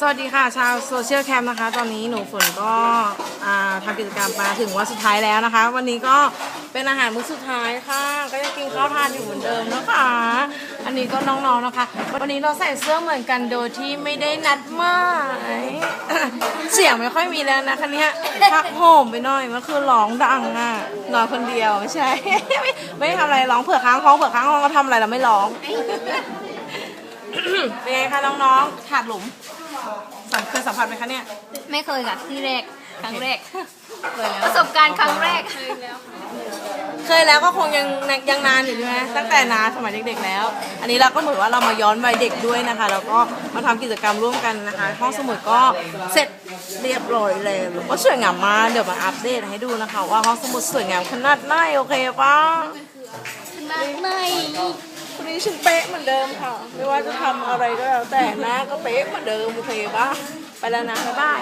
สวัสดีค่ะ ชาวโซเชียลแคมป์นะคะ ตอนนี้หนูฝนก็ทำกิจกรรมมาถึงวันสุดท้ายแล้วนะคะ วันนี้ก็เป็นอาหารมื้อสุดท้ายค่ะ ก็ยังกินข้าวทานอยู่เหมือนเดิมนะคะ อันนี้ก็น้องๆนะคะ วันนี้เราใส่เสื้อเหมือนกันโดยที่ไม่ได้นัดหมายเสียงไม่ค่อยมีแล้วนะคะเนี่ยพักโหมไปหน่อยเมื่อคืนร้องดังอะนอนคนเดียวไม่ใช่ไม่ไม่ทำอะไรร้องเผื่อค้างห้องเผื่อค้างห้องก็ทำอะไรเราไม่ร้อง เป็นไงคะน้องๆขาดหลุมสัมเคยสัมผัสไหมคะเนี่ย ไม่เคยค่ะที่แรกครั้งแรกเคยแล้วประสบการณ์ครั้งแรก เคยแล้วก็คงยังยังนานอยู่ใช่ไหมตั้งแต่นานสมัยเด็ก ๆ แล้ว อันนี้เราก็เหมือนว่าเรามาย้อนวัยเด็กด้วยนะคะแล้วก็มาทำกิจกรรมร่วมกันนะคะห้องสมุดก็เสร็จเรียบร้อยแล้วก็สวยงามมากเดี๋ยวมาอัปเดตให้ดูนะคะ ว่าห้องสมุดสวยงามขนาดไหนโอเคปะไม่ วันนี้ฉันเป๊ะเหมือนเดิมค่ะ ไม่ว่าจะทำอะไรก็แล้วแต่หน้าก็เป๊ะเหมือนเดิมโอเคปะไปแล้วนะบ๊ายบาย